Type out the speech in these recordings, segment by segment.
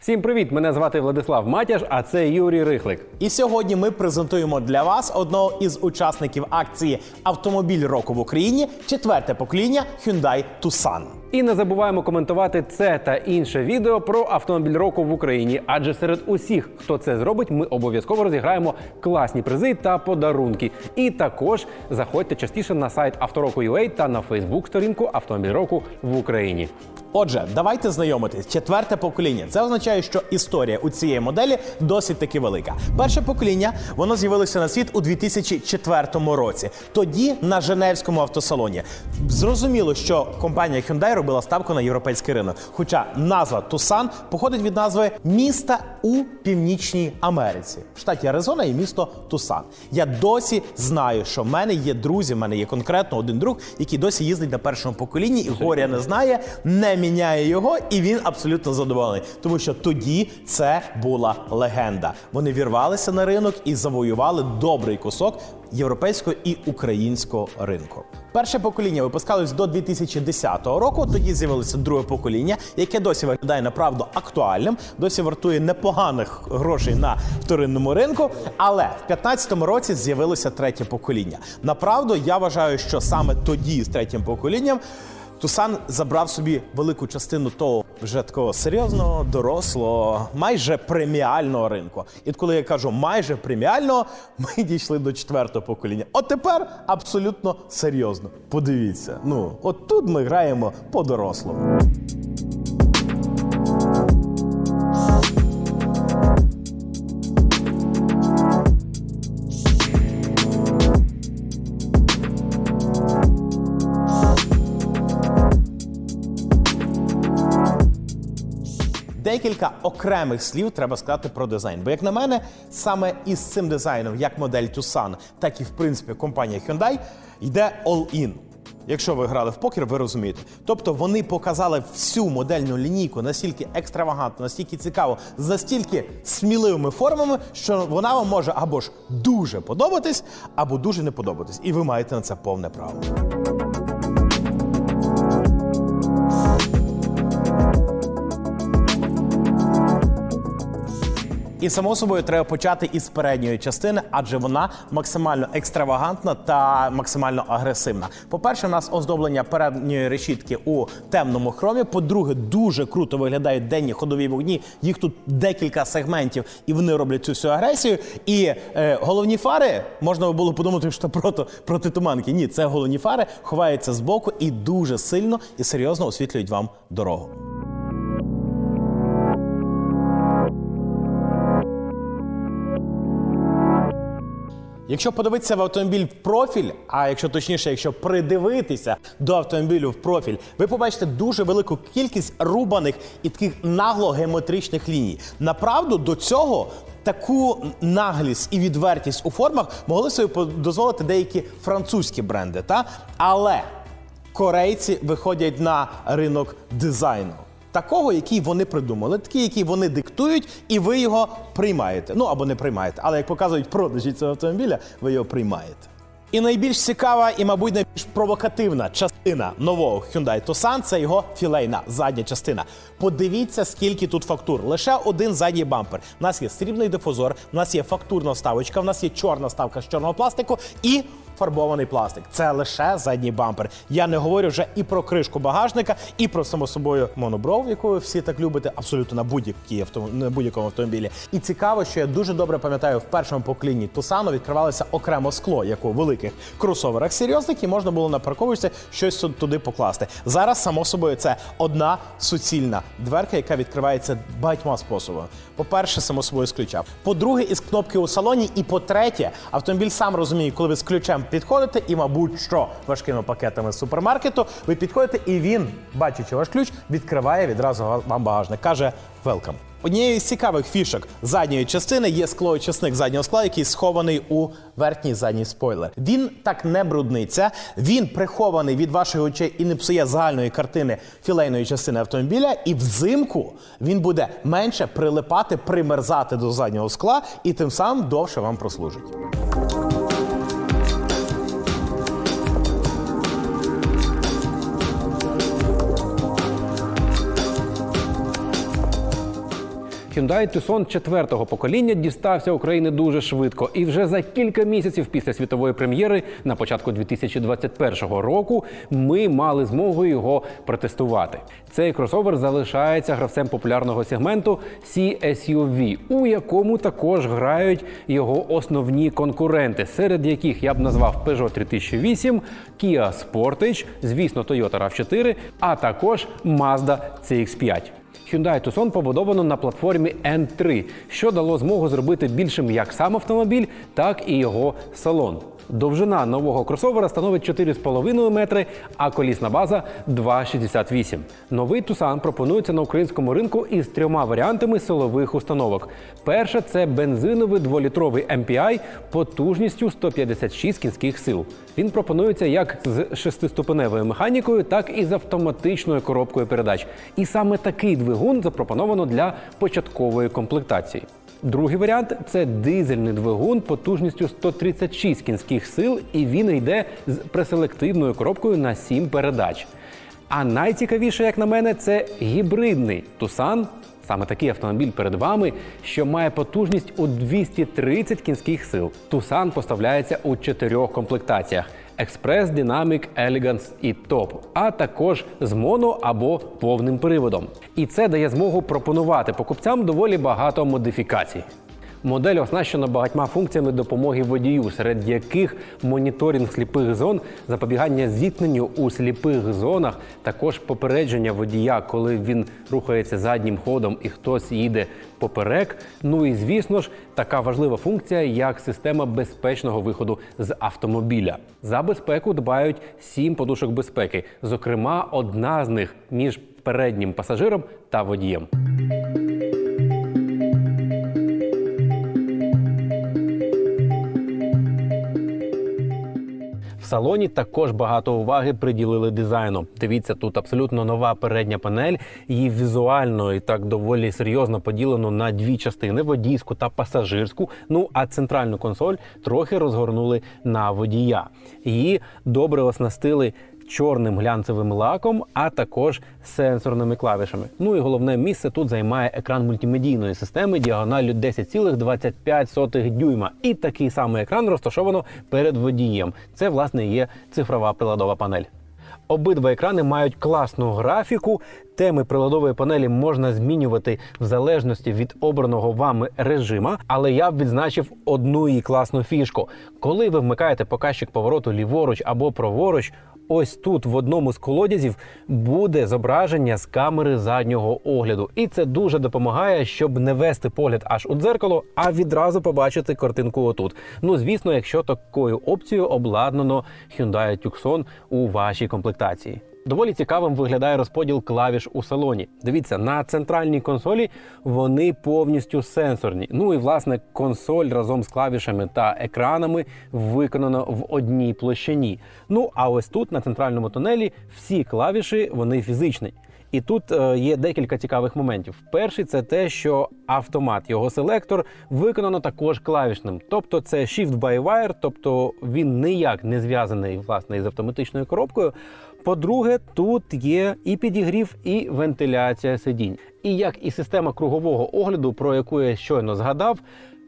Всім привіт! Мене звати Владислав Матяш, а це Юрій Рихлик. І сьогодні ми презентуємо для вас одного із учасників акції Автомобіль року в Україні четверте покоління Hyundai Tucson. І не забуваємо коментувати це та інше відео про автомобіль року в Україні. Адже серед усіх, хто це зробить, ми обов'язково розіграємо класні призи та подарунки. І також заходьте частіше на сайт Автороку.ua та на Фейсбук-сторінку Автомобіль року в Україні. Отже, давайте знайомитись. Четверте покоління. Це означає, що історія у цієї моделі досить таки велика. Перше покоління воно з'явилося на світ у 2004 році. Тоді на Женевському автосалоні. Зрозуміло, що компанія Hyundai робила ставку на європейський ринок. Хоча назва Тусан походить від назви міста у Північній Америці. В штаті Аризона є місто Тусан. Я досі знаю, що в мене є друзі, в мене є конкретно один друг, який досі їздить на першому поколінні і горя не знає, не міняє його, і він абсолютно задоволений. Тому що тоді це була легенда. Вони вірвалися на ринок і завоювали добрий кусок європейського і українського ринку. Перше покоління випускалось до 2010 року. Тоді з'явилося друге покоління, яке досі виглядає направду актуальним, досі вартує непоганих грошей на вторинному ринку. Але в 2015 році з'явилося третє покоління. Направду я вважаю, що саме тоді з третім поколінням. Тусан забрав собі велику частину того вже такого серйозного, дорослого, майже преміального ринку. І коли я кажу майже преміального, ми дійшли до четвертого покоління. От тепер абсолютно серйозно. Подивіться, ну от тут ми граємо по-дорослому. Декілька окремих слів треба сказати про дизайн. Бо, як на мене, саме із цим дизайном, як модель Tucson, так і в принципі компанія Hyundai, йде all-in. Якщо ви грали в покер, ви розумієте. Тобто вони показали всю модельну лінійку настільки екстравагантно, настільки цікаво, з настільки сміливими формами, що вона вам може або ж дуже подобатись, або дуже не подобатись. І ви маєте на це повне право. І само собою треба почати із передньої частини, адже вона максимально екстравагантна та максимально агресивна. По-перше, у нас оздоблення передньої решітки у темному хромі. По-друге, дуже круто виглядають денні ходові вогні. Їх тут декілька сегментів, і вони роблять цю всю агресію. І е, головні фари можна було подумати, що проти, туманки. Ні, це головні фари ховаються збоку і дуже сильно і серйозно освітлюють вам дорогу. Якщо подивитися в автомобіль в профіль, а якщо точніше, якщо придивитися до автомобілю в профіль, ви побачите дуже велику кількість рубаних і таких нагло геометричних ліній. Направду до цього таку наглість і відвертість у формах могли собі дозволити деякі французькі бренди. Та? Але корейці виходять на ринок дизайну. Такого, який вони придумали, такий, який вони диктують, і ви його приймаєте. Ну або не приймаєте. Але як показують продажі цього автомобіля, ви його приймаєте. І найбільш цікава і, мабуть, найбільш провокативна частина нового Hyundai Tucson – це його філейна задня частина. Подивіться, скільки тут фактур. Лише один задній бампер. У нас є срібний дифузор, у нас є фактурна вставочка, у нас є чорна вставка з чорного пластику і фарбований пластик. Це лише задній бампер. Я не говорю вже і про кришку багажника, і про само собою монобров, яку ви всі так любите, абсолютно на будь-якій авто... на будь-якому автомобілі. І цікаво, що я дуже добре пам'ятаю, в першому поколінні Тусану відкривалося окремо скло, як у великих кросоверах серйозних, і можна було на парковочці щось туди покласти. Зараз, само собою, це одна суцільна дверка, яка відкривається багатьма способами. По-перше, само собою з ключа. По-друге, із кнопки у салоні. І по-третє, автомобіль сам розуміє, коли ви з ключем підходите, і, мабуть, що важкими пакетами з супермаркету, ви підходите, і він, бачачи ваш ключ, відкриває відразу вам багажник. Каже «Welcome». Однією з цікавих фішок задньої частини є склоочисник заднього скла, який схований у верхній задній спойлер. Він так не брудниться, він прихований від ваших очей і не псує загальної картини філейної частини автомобіля. І взимку він буде менше прилипати, примерзати до заднього скла і тим самим довше вам прослужить. Hyundai Tucson четвертого покоління дістався України дуже швидко, і вже за кілька місяців після світової прем'єри на початку 2021 року ми мали змогу його протестувати. Цей кросовер залишається гравцем популярного сегменту C-SUV, у якому також грають його основні конкуренти, серед яких я б назвав Peugeot 3008, Kia Sportage, звісно, Toyota RAV4, а також Mazda CX-5. Hyundai Tucson побудовано на платформі N3, що дало змогу зробити більшим як сам автомобіль, так і його салон. Довжина нового кросовера становить 4,5 метри, а колісна база 2,68. Новий Tucson пропонується на українському ринку із трьома варіантами силових установок. Перша це бензиновий дволітровий MPI потужністю 156 кінських сил. Він пропонується як з шестиступеневою механікою, так і з автоматичною коробкою передач. І саме такий двигун запропоновано для початкової комплектації. Другий варіант це дизельний двигун потужністю 136 кінських сил, і він йде з преселективною коробкою на 7 передач. А найцікавіше, як на мене, це гібридний Tucson, саме такий автомобіль перед вами, що має потужність у 230 кінських сил. Tucson поставляється у чотирьох комплектаціях: Express, Dynamic, Elegance і Top, а також з моно або повним приводом. І це дає змогу пропонувати покупцям доволі багато модифікацій. Модель оснащена багатьма функціями допомоги водію, серед яких моніторинг сліпих зон, запобігання зіткненню у сліпих зонах, також попередження водія, коли він рухається заднім ходом і хтось їде поперек. Ну і звісно ж, така важлива функція, як система безпечного виходу з автомобіля. За безпеку дбають сім подушок безпеки, зокрема, одна з них між переднім пасажиром та водієм. Салоні також багато уваги приділили дизайну. Дивіться, тут абсолютно нова передня панель. Її візуально і так доволі серйозно поділено на дві частини: водійську та пасажирську. Ну а центральну консоль трохи розгорнули на водія. Її добре оснастили. Чорним глянцевим лаком, а також сенсорними клавішами. Ну і головне місце тут займає екран мультимедійної системи діагоналлю 10,25 дюйма. І такий самий екран розташовано перед водієм. Це власне є цифрова приладова панель. Обидва екрани мають класну графіку. Теми приладової панелі можна змінювати в залежності від обраного вами режима. Але я б відзначив одну її класну фішку. Коли ви вмикаєте показчик повороту ліворуч або праворуч, ось тут в одному з колодязів буде зображення з камери заднього огляду. І це дуже допомагає, щоб не вести погляд аж у дзеркало, а відразу побачити картинку отут. Ну, звісно, якщо такою опцією обладнано Hyundai Tucson у вашій комплектації. Доволі цікавим виглядає розподіл клавіш у салоні. Дивіться, на центральній консолі вони повністю сенсорні. Ну і власне консоль разом з клавішами та екранами виконано в одній площині. Ну а ось тут на центральному тунелі всі клавіші вони фізичні. І тут е, є декілька цікавих моментів. Перший це те, що автомат, його селектор виконано також клавішним. Тобто це Shift by Wire, тобто він ніяк не зв'язаний власне із автоматичною коробкою. По-друге, тут є і підігрів, і вентиляція сидінь. І як і система кругового огляду, про яку я щойно згадав,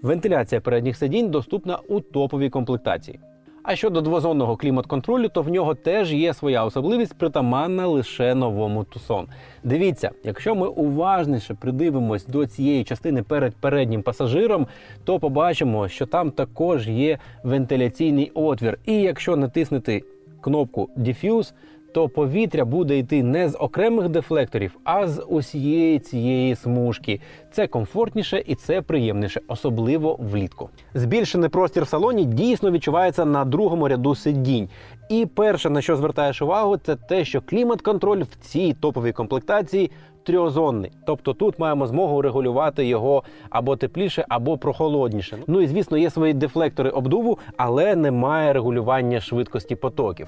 вентиляція передніх сидінь доступна у топовій комплектації. А щодо двозонного клімат-контролю, то в нього теж є своя особливість, притаманна лише новому Tucson. Дивіться, якщо ми уважніше придивимось до цієї частини перед переднім пасажиром, то побачимо, що там також є вентиляційний отвір. І якщо натиснути кнопку Diffuse, то повітря буде йти не з окремих дефлекторів, а з усієї цієї смужки. Це комфортніше і це приємніше, особливо влітку. Збільшений простір в салоні дійсно відчувається на другому ряду сидінь. І перше, на що звертаєш увагу, це те, що клімат-контроль в цій топовій комплектації трьохзонний. Тобто тут маємо змогу регулювати його або тепліше, або прохолодніше. Ну і звісно, є свої дефлектори обдуву, але немає регулювання швидкості потоків.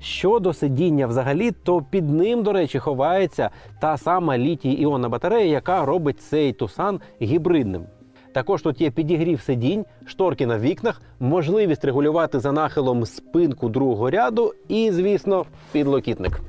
Щодо сидіння взагалі, то під ним, до речі, ховається та сама літій іонна батарея, яка робить цей тусан гібридним. Також тут є підігрів сидінь, шторки на вікнах, можливість регулювати за нахилом спинку другого ряду і, звісно, підлокітник.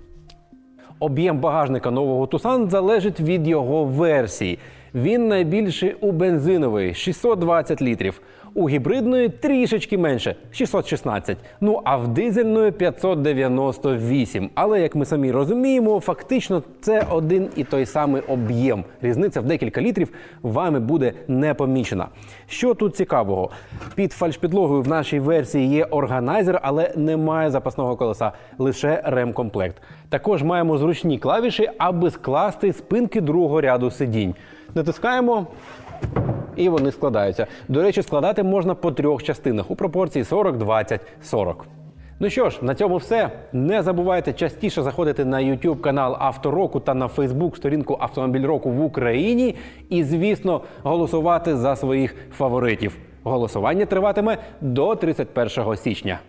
Об'єм багажника нового Tucson залежить від його версії. Він найбільший у бензинової 620 літрів, у гібридної трішечки менше 616. Ну а в дизельної 598. Але як ми самі розуміємо, фактично це один і той самий об'єм. Різниця в декілька літрів вами буде не помічена. Що тут цікавого? Під фальшпідлогою в нашій версії є органайзер, але немає запасного колеса, лише ремкомплект. Також маємо зручні клавіші, аби скласти спинки другого ряду сидінь. Натискаємо. І вони складаються. До речі, складати можна по трьох частинах у пропорції 40, 20, 40. Ну що ж, на цьому все. Не забувайте частіше заходити на YouTube канал Автороку та на Facebook сторінку Автомобіль року в Україні. І, звісно, голосувати за своїх фаворитів. Голосування триватиме до 31 січня.